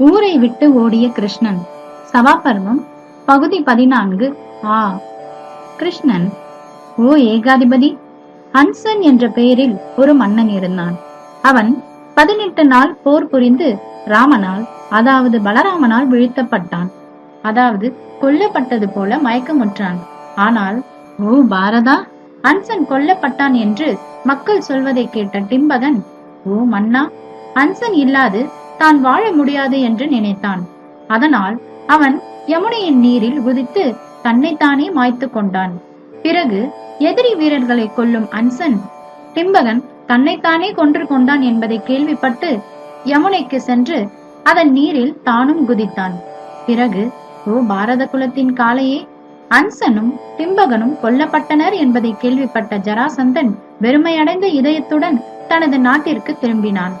ஊரை விட்டு ஓடிய கிருஷ்ணன் சபாபர்மம் பகுதி பதினான்கு ஆ. கிருஷ்ணன் ஓ ஏகாதிபதி ஹன்சன் என்ற பெயரில் ஒரு மன்னன் இருந்தான். அவன் பதினெட்டு நாள் போர் புரிந்து ராமனால் அதாவது பலராமனால் வீழ்த்தப்பட்டான். அதாவது கொல்லப்பட்டது போல மயக்கமுற்றான். ஆனால் ஓ பாரதா ஹன்சன் கொல்லப்பட்டான் என்று மக்கள் சொல்வதை கேட்ட டிம்பகன் ஓ மன்னா ஹன்சன் இல்லாது தான் வாழ முடியாது என்று நினைத்தான். அதனால் அவன் யமுனையின் நீரில் குதித்து தன்னைத்தானே மாய்த்து கொண்டான். பிறகு எதிரி வீரர்களை கொல்லும் அன்சன் டிம்பகன் தன்னைத்தானே கொன்று கொண்டான் என்பதை கேள்விப்பட்டு யமுனைக்கு சென்று அதன் நீரில் தானும் குதித்தான். பிறகு ஓ பாரத குலத்தின் காலையே அன்சனும் டிம்பகனும் கொல்லப்பட்டனர் என்பதை கேள்விப்பட்ட ஜராசந்தன் வெறுமையடைந்த இதயத்துடன் தனது நாட்டிற்கு திரும்பினான்.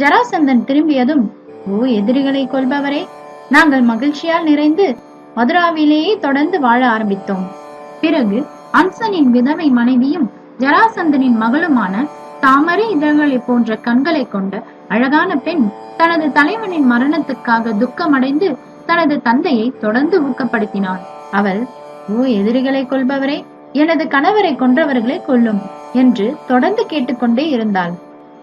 ஜராசந்தன் திரும்பியதும் ஓ எதிரிகளை கொல்பவரே நாங்கள் மகிழ்ச்சியால் நிறைந்து மதுராவிலேயே தொடர்ந்து வாழ ஆரம்பித்தோம். பிறகு அம்சனின் விதவை மனைவியும் ஜராசந்தனின் மகளுமான தாமரை இதழ்களை போன்ற கண்களை கொண்ட அழகான பெண் தனது தலைவனின் மரணத்துக்காக துக்கமடைந்து தனது தந்தையை தொடர்ந்து ஊக்கப்படுத்தினாள். அவள் ஓ எதிரிகளை கொள்பவரே எனது கணவரை கொன்றவர்களை கொல்லும் என்று தொடர்ந்து கேட்டுக்கொண்டே இருந்தாள்.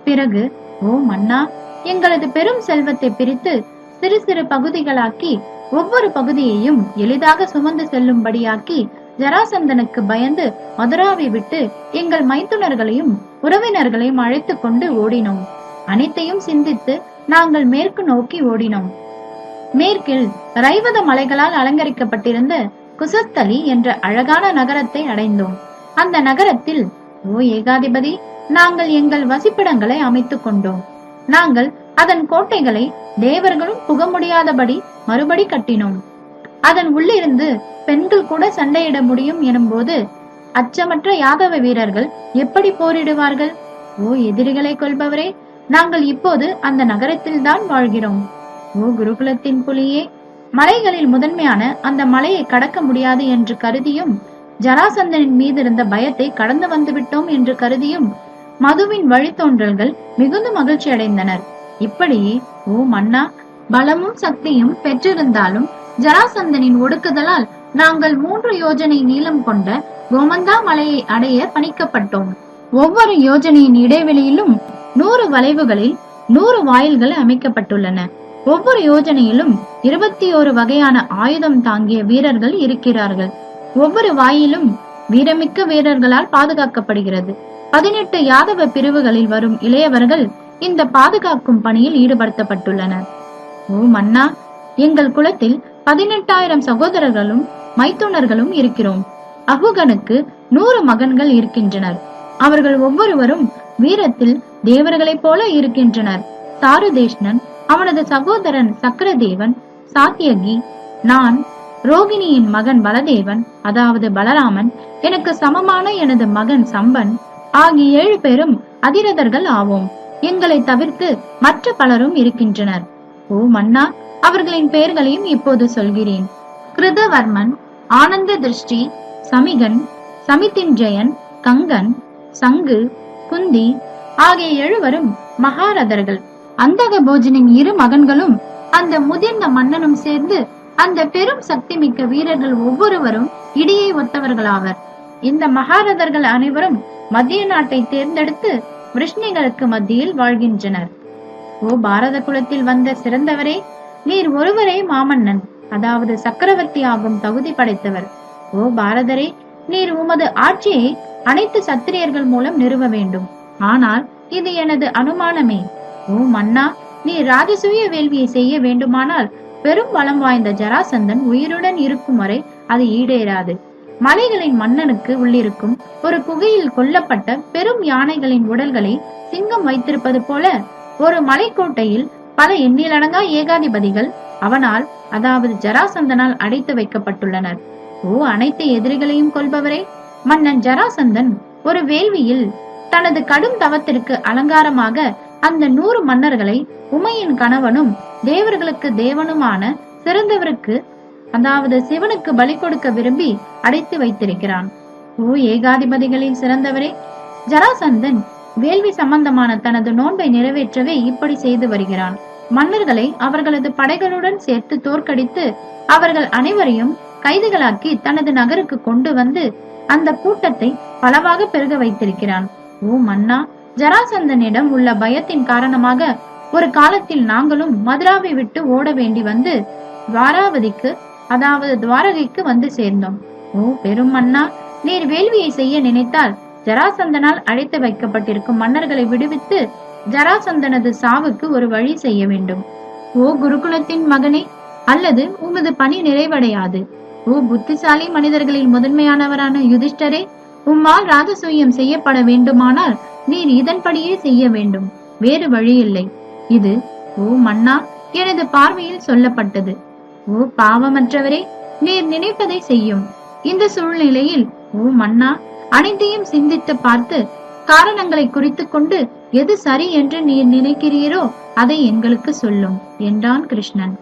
பிறகு ஓ மன்னா எங்களது பெரும் செல்வத்தை பிரித்து சிறு சிறு பகுதிகளாக்கி ஒவ்வொரு பகுதியையும் எளிதாக சுமந்து செல்லும்படியாக்கி ஜராசந்தனுக்கு பயந்து மதுராவை விட்டு எங்கள் மைத்துனர்களையும் உறவினர்களையும் அழைத்து கொண்டு ஓடினோம். அனைத்தையும் சிந்தித்து நாங்கள் மேற்கு நோக்கி ஓடினோம். மேற்கில் ரைவத மலைகளால் அலங்கரிக்கப்பட்டிருந்த குசஸ்தலி என்ற அழகான நகரத்தை அடைந்தோம். அந்த நகரத்தில் ஓ ஏகாதிபதி நாங்கள் எங்கள் வசிப்பிடங்களை அமைத்துக் கொண்டோம். நாங்கள் அதன் கோட்டைகளை தேவர்களும் புக முடியாதபடி மறுபடி கட்டினோம். அதன் உள்ளிருந்து பெண்கள் கூட சண்டையிட முடியும் எனும்போது அச்சமற்ற யாதவ வீரர்கள் எப்படி போரிடுவார்கள்? ஓ எதிரிகளை கொள்பவரே நாங்கள் இப்போது அந்த நகரத்தில் தான் வாழ்கிறோம். ஓ குருகுலத்தின் புலியே மலைகளில் முதன்மையான அந்த மலையை கடக்க முடியாது என்று கருதியும் ஜராசந்தனின் மீது இருந்த பயத்தை கடந்து வந்துவிட்டோம் என்று கருதியும் மதுவின் வழித்தோன்றல்கள் மிகுந்த மகிழ்ச்சி அடைந்தனர். இப்படியே ஓ மன்னா பலமும் சக்தியும் பெற்றிருந்தாலும் ஜராசந்தனின் ஒடுக்குதலால் நாங்கள் மூன்று யோஜனை நீளம் கொண்ட கோமந்தா மலையை அடைய பணிக்கப்பட்டோம். ஒவ்வொரு யோஜனையின் இடைவெளியிலும் நூறு வளைவுகளில் நூறு வாயில்கள் அமைக்கப்பட்டுள்ளன. ஒவ்வொரு யோஜனையிலும் இருபத்தி ஒரு வகையான ஆயுதம் தாங்கிய வீரர்கள் இருக்கிறார்கள். ஒவ்வொரு வாயிலும் வீரமிக்க வீரர்களால் பாதுகாக்கப்படுகிறது. பதினெட்டு யாதவ பிரிவுகளில் வரும் இளையவர்கள் இந்த பாதுகாக்கும் பணியில் ஈடுபடுத்தப்பட்டுள்ளனர். ஓ மன்னா எங்கள் குலத்தில் பதினெட்டாயிரம் சகோதரர்களும் மைத்துனர்களும் இருக்கிறோம். அகுகனுக்கு நூறு மகன்கள் இருக்கின்றனர். அவர்கள் ஒவ்வொருவரும் வீரத்தில் தேவர்களைப் போல இருக்கின்றனர். சாருதேஷ்ணன் அவனது சகோதரன் சக்கரதேவன் சாத்தியகி நான் ரோகிணியின் மகன் பலதேவன் அதாவது பலராமன் எனக்கு சமமான எனது மகன் சம்பன் ஆகிய ஏழு பேரும் அதிரதர்கள் ஆவோம். எங்களை தவிர்த்து மற்ற பலரும் இருக்கின்றனர். ஓ மன்னா அவர்களின் பெயர்களையும் இப்போது சொல்கிறேன். கிருதவர்மன் ஆனந்த திருஷ்டி சமிகன் சமிதிஞ்சயன் கங்கன் சங்கு குந்தி ஆகிய எழுவரும் மகாரதர்கள். அந்தக போஜனின் இரு மகன்களும் அந்த முதிர்ந்த மன்னனும் சேர்ந்து அந்த பெரும் சக்தி மிக்க வீரர்கள் ஒவ்வொருவரும் இடியை ஒத்தவர்களாவர். இந்த மகாரதர்கள் அனைவரும் மத்திய நாட்டை தேர்ந்தெடுத்து விஷ்ணிகளுக்கு மத்தியில் வாழ்கின்றனர். ஓ பாரத குலத்தில் வந்த சிறந்தவரே நீர் ஒருவரே மாமன்னன் அதாவது சக்கரவர்த்தி ஆகும் தகுதி படைத்தவர். ஓ பாரதரே நீர் உமது ஆட்சியை அனைத்து சத்திரியர்கள் மூலம் நிறுவ வேண்டும். ஆனால் இது எனது அனுமானமே. ஓ மன்னா நீ ராஜசூய வேள்வியை செய்ய வேண்டுமானால் பெரும் பலம் வாய்ந்த ஜராசந்தன் உயிருடன் இருக்கும் வரை அது ஈடேறாது. மலைகளின் மன்னனுக்கு உள்ளிருக்கும் ஒரு குகையில் கொல்லப்பட்ட பெரும் யானைகளின் உடல்களை சிங்கம் வைத்திருப்பது போல ஒரு மலைக்கோட்டையில் பல எண்ணிலடங்கா ஏகாதிபதிகள் அவனால் அதாவது ஜராசந்தனால் அடைத்து வைக்கப்பட்டுள்ளனர். ஓ அனைத்து எதிரிகளையும் கொள்பவரே மன்னன் ஜராசந்தன் ஒரு வேள்வியில் தனது கடும் தவத்திற்கு அலங்காரமாக அந்த நூறு மன்னர்களை உமையின் கணவனும் தேவர்களுக்கு தேவனுமான சிறந்தவருக்கு அதாவது சிவனுக்கு பலி கொடுக்க விரும்பி அடைத்து வைத்திருக்கிறான். ஓ ஏகாதிபதிகளில் சிறந்தவரே. ஜராசந்தன் வேள்வி சம்பந்தமான தனது நோன்பை நிறைவேற்றவே இப்படி செய்து வருகிறான். மன்னர்களை அவர்களது படைகளுடன் சேர்த்து தோற்கடித்து அவர்கள் அனைவரையும் கைதிகளாக்கி தனது நகருக்கு கொண்டு வந்து அந்த கூட்டத்தை பலவாக பெருக வைத்திருக்கிறான். ஓ மன்னா ஜராசந்தனிடம் உள்ள பயத்தின் காரணமாக ஒரு காலத்தில் நாங்களும் மதுராவை விட்டு ஓட வேண்டி வந்து வாராவதிக்கு அதாவது துவாரகைக்கு வந்து சேர்ந்தோம். ஓ பெரும் மன்னா. நீர் வேள்வியை செய்ய நினைத்தால் ஜராசந்தனால் அழைத்து வைக்கப்பட்டிருக்கும் மன்னர்களை விடுவித்து ஜராசந்தனது சாவுக்கு ஒரு வழி செய்ய வேண்டும். ஓ குருகுலத்தின் மகனே அல்லது உமது பணி நிறைவடையாது. ஓ புத்திசாலி மனிதர்களில் முதன்மையானவரான யுதிஷ்டரே உம்மால் ராஜசூயம் செய்யப்பட வேண்டுமானால் நீர் இதன்படியே செய்ய வேண்டும். வேறு வழி இல்லை இது ஓ மன்னா எனது பார்வையில் சொல்லப்பட்டது. ஓ பாவமற்றவரே நீர் நினைப்பதை செய்யும். இந்த சூழ்நிலையில் ஓ மன்னா அனைத்தையும் சிந்தித்து பார்த்து காரணங்களை குறித்துக் கொண்டு எது சரி என்று நீர் நினைக்கிறீரோ அதை எங்களுக்கு சொல்லும் என்றான் கிருஷ்ணன்.